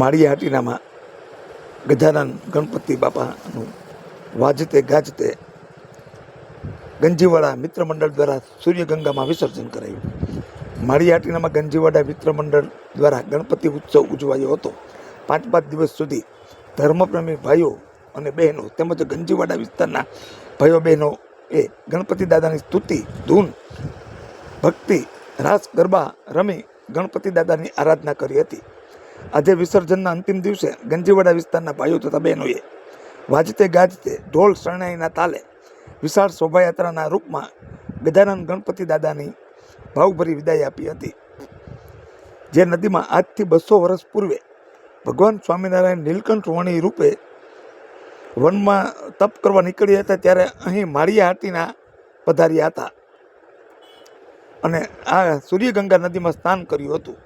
માળિયા હાટીનામાં ગજાનન ગણપતિ બાપાનું વાજતે ગાજતે ગંજીવાડા મિત્ર મંડળ દ્વારા સૂર્યગંગામાં વિસર્જન કરાયું. માળીયા હાટીનામાં ગંજીવાડા મિત્ર મંડળ દ્વારા ગણપતિ ઉત્સવ ઉજવાયો હતો. પાંચ પાંચ દિવસ સુધી ધર્મપ્રેમી ભાઈઓ અને બહેનો તેમજ ગંજીવાડા વિસ્તારના ભાઈઓ બહેનો એ ગણપતિ દાદાની સ્તુતિ, ધૂન, ભક્તિ, રાસ ગરબા રમી ગણપતિ દાદાની આરાધના કરી હતી. આજે વિસર્જનના અંતિમ દિવસે ગંજીવાડા વિસ્તારના ભાઈઓ તથા બહેનોએ વાજતે ગાજતે ઢોલ શરણાઈના તાલે વિશાળ શોભાયાત્રાના રૂપમાં ગજાનંદ ગણપતિ દાદાની ભાવભરી વિદાય આપી હતી. જે નદીમાં આજથી બસો વર્ષ પૂર્વે ભગવાન સ્વામિનારાયણ નીલકંઠ વણી રૂપે વનમાં તપ કરવા નીકળ્યા હતા ત્યારે અહીં માળિયા હાટીના પધાર્યા હતા અને આ સૂર્યગંગા નદીમાં સ્નાન કર્યું હતું.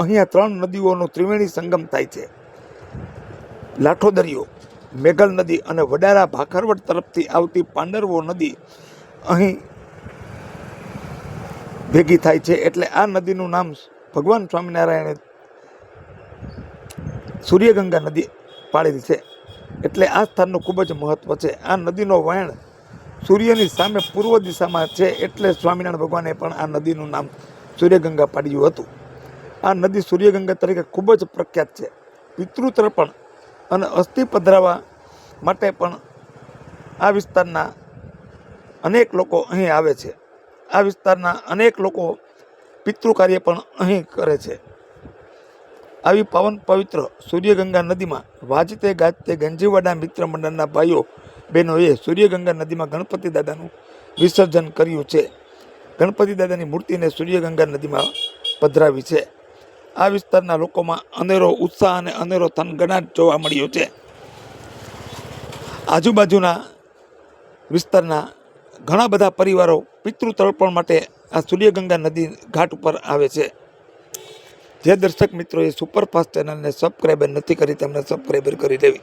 અહીંયા ત્રણ નદીઓનો ત્રિવેણી સંગમ થાય છે. લાઠો દરિયો, મેઘલ નદી અને વડારા ભાખરવડ તરફથી આવતી પાંડરવો નદી અહીં ભેગી થાય છે. એટલે આ નદીનું નામ ભગવાન સ્વામિનારાયણે સૂર્યગંગા નદી પાડેલી છે. એટલે આ સ્થાનનું ખૂબ જ મહત્ત્વ છે. આ નદીનો વહેણ સૂર્યની સામે પૂર્વ દિશામાં છે. એટલે સ્વામિનારાયણ ભગવાને પણ આ નદીનું નામ સૂર્યગંગા પાડ્યું હતું. આ નદી સૂર્યગંગા તરીકે ખૂબ જ પ્રખ્યાત છે. પિતૃતર્પણ અને અસ્થિ પધરાવા માટે પણ આ વિસ્તારના અનેક લોકો અહીં આવે છે. આ વિસ્તારના અનેક લોકો પિતૃ કાર્ય પણ અહીં કરે છે. આવી પાવન પવિત્ર સૂર્યગંગા નદીમાં વાજતે ગાજતે ગંજીવાડા મિત્ર મંડળના ભાઈઓ, બહેનોએ સૂર્યગંગા નદીમાં ગણપતિ દાદાનું વિસર્જન કર્યું છે. ગણપતિ દાદાની મૂર્તિને સૂર્યગંગા નદીમાં પધરાવી છે. આ વિસ્તારના લોકોમાં અનેરો ઉત્સાહ અને અનેરો થનગનાટ જોવા મળ્યો છે. આજુબાજુના વિસ્તારના ઘણા બધા પરિવારો પિતૃ તર્પણ માટે આ સૂર્યગંગા નદી ઘાટ ઉપર આવે છે. જે દર્શક મિત્રોએ સુપરફાસ્ટ ચેનલને સબસ્ક્રાઈબર નથી કરી તેમને સબસ્ક્રાઈબર કરી લેવી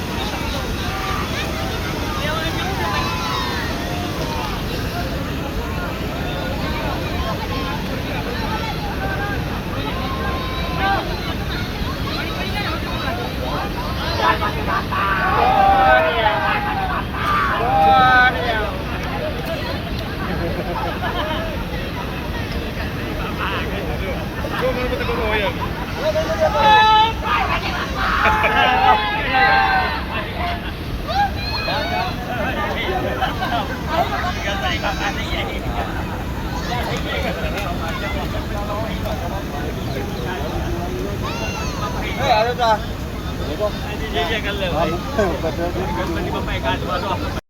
เฮ้ยอะไรจ้ะเดี๋ยวก็เรียกกันเลยไปเจอกันไปที่บ้านไปการมาด้วย